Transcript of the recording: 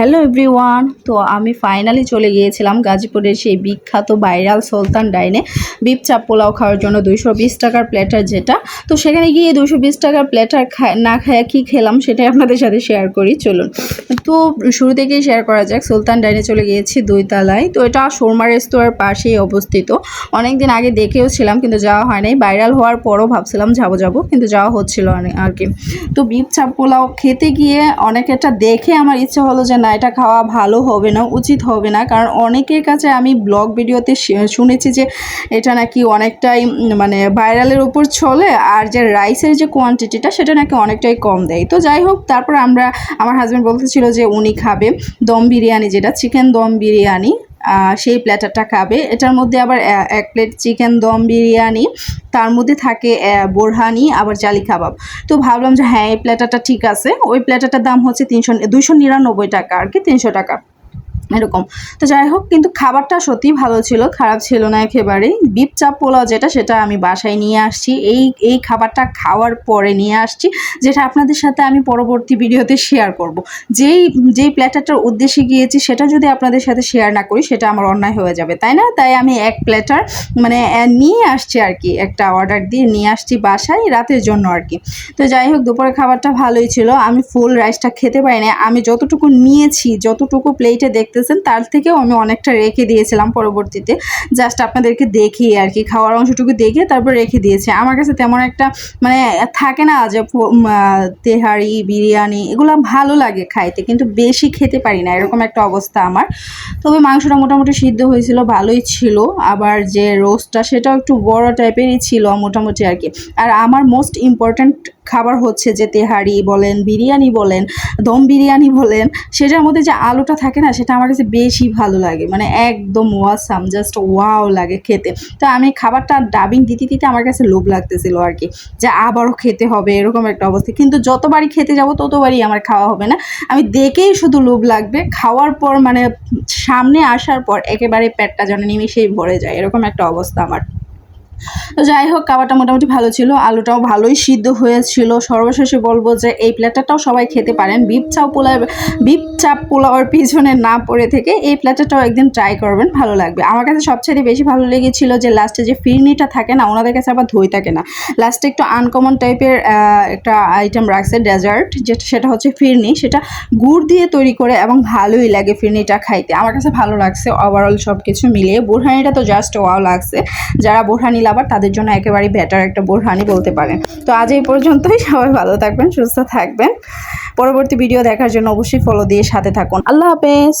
Hello everyone, তো আমি finally চলে গিয়েছিলাম গাজীপুরের সেই বিখ্যাত বাইরাল সুলতান ডাইনে। বিপ চাপ পোলাও খাওয়ার জন্য দুইশো বিশ টাকার প্লেটার যেটা। তো সেখানে গিয়ে দুশো বিশ টাকার প্লেটার না খায়া কী খেলাম সেটাই আপনাদের সাথে শেয়ার করি, চলুন। তো শুরু থেকেই শেয়ার করা যাক, সুলতান ডাইনে চলে গিয়েছি দুই তলায় তো এটা শর্মা রেস্তোরাঁর পাশেই অবস্থিত। অনেক দিন আগে দেখেও ছিলাম, কিন্তু যাওয়া হয় নাই। ভাইরাল হওয়ার পরও ভাবছিলাম যাব যাব, কিন্তু যাওয়া হচ্ছিল আর কি। তো বিপ চাপ পোলাও খেতে গিয়ে অনেক একটা দেখে আমার ইচ্ছা হলো যে, না এটা খাওয়া ভালো হবে না, উচিত হবে না। কারণ অনেকের কাছে আমি ব্লগ ভিডিওতে শুনেছি যে এটা নাকি অনেকটাই মানে ভাইরালের উপর চলে আর যে রাইসের যে কোয়ান্টিটিটা সেটা নাকি অনেকটাই কম দেয়। তো যাই হোক, তারপর আমরা, আমার হাজব্যান্ড বলতেছিল যে উনি খাবে দম বিরিয়ানি যেটা, চিকেন দম বিরিয়ানি। সেই প্ল্যাটারটা খাবে। এটার মধ্যে আবার এক প্লেট চিকেন দম, বিরিয়ানি, তার মধ্যে থাকে বোরহানি, আবার জালি কাবাব। তো ভাবলাম যে হ্যাঁ এই প্ল্যাটারটা ঠিক আছে। ওই প্ল্যাটারটার দাম হচ্ছে তিনশো, দুইশো নিরানব্বই টাকা, আর কি তিনশো টাকা। এরকম। তো যাই হোক, কিন্তু খাবারটা সত্যিই ভালো ছিল, খারাপ ছিল না একেবারেই বিপ চাপ পোলাও যেটা, সেটা আমি বাসায় নিয়ে আসছি। এই এই খাবারটা খাওয়ার পরে নিয়ে আসছি, যেটা আপনাদের সাথে আমি পরবর্তী ভিডিওতে শেয়ার করব। যেই যেই প্ল্যাটারটার উদ্দেশ্যে গিয়েছি, সেটা যদি আপনাদের সাথে শেয়ার না করি, সেটা আমার অন্যায় হয়ে যাবে, তাই না? তাই আমি এক প্ল্যাটার মানে নিয়ে আসছি আর কি, একটা অর্ডার দিয়ে নিয়ে আসছি বাসায় রাতের জন্য আর কি। তো যাই হোক, দুপুরের খাবারটা ভালোই ছিল। আমি ফুল রাইসটা খেতে পারি না আমি যতটুকু নিয়েছি, যতটুকু প্লেটে দেখতেছেন, তার থেকেও আমি অনেকটা রেখে দিয়েছিলাম পরবর্তীতে। জাস্ট আপনাদেরকে দেখিয়ে আর কি, খাওয়ার অংশটুকু দেখে তারপর রেখে দিয়েছি। আমার কাছে তেমন একটা মানে থাকে না যে তেহারি, বিরিয়ানি, এগুলো ভালো লাগে খাইতে, কিন্তু বেশি খেতে পারি না, এরকম একটা অবস্থা আমার। তবে মাংসটা মোটামুটি সিদ্ধ হয়েছিল, ভালোই ছিল। আবার যে রোস্টটা সেটাও একটু বড় টাইপেরই ছিল মোটামুটি আর কি। আর আমার মোস্ট ইম্পর্ট্যান্ট খাবার হচ্ছে যে তেহারি বলেন, বিরিয়ানি বলেন, দম বিরিয়ানি বলেন, সেটার মধ্যে যে আলুটা থাকে না, সেটা আমার কাছে বেশি ভালো লাগে। মানে একদম ওয়াসাম জাস্ট ওয়াও লাগে খেতে। তো আমি খাবারটা ডাবিং দিতে দিতে আমার কাছে লোভ লাগতেছিল আর কি, যে আবারও খেতে হবে, এরকম একটা অবস্থা। কিন্তু যতবারই খেতে যাব, ততবারই আমার খাওয়া হবে না। আমি দেখেই শুধু লোভ লাগবে, খাওয়ার পর মানে সামনে আসার পর একেবারে পেটটা যেন নিমিশেই ভরে যায়, এরকম একটা অবস্থা আমার। তো যাই হোক খাবারটা মোটামুটি ভালো ছিল, আলুটাও ভালোই সিদ্ধ হয়েছিল। সর্বশেষে বলব যে এই প্ল্যাটারটাও সবাই খেতে পারেন। বিপ চাপ পোলা বিপ চাপ পোলাওয়ার পিছনে না পড়ে থেকে এই প্ল্যাটারটাও একদিন ট্রাই করবেন, ভালো লাগবে। আমার কাছে সবচেয়ে বেশি ভালো লেগেছিল যে লাস্টে যে ফিরনিটা থাকে না, ওনাদের কাছে আবার ধই থাকে না। লাস্টে একটু আনকমন টাইপের একটা আইটেম রাখছে ডেজার্ট যেটা, সেটা হচ্ছে ফিরনি। সেটা গুড় দিয়ে তৈরি করে এবং ভালোই লাগে ফিরনিটা খাইতে। আমার কাছে ভালো লাগছে ওভারঅল সব কিছু মিলিয়ে। বোরহানিটা তো জাস্ট ওয়াও লাগছে। যারা বোরহানি লাভার তাদের জন্য একেবারে বেটার একটা বোরহানি বলতে পারেন। তো আজ এই পর্যন্তই, সবাই ভালো থাকবেন, সুস্থ থাকবেন। পরবর্তী ভিডিও দেখার জন্য অবশ্যই ফলো দিয়ে সাথে থাকুন। আল্লাহ হাফেজ।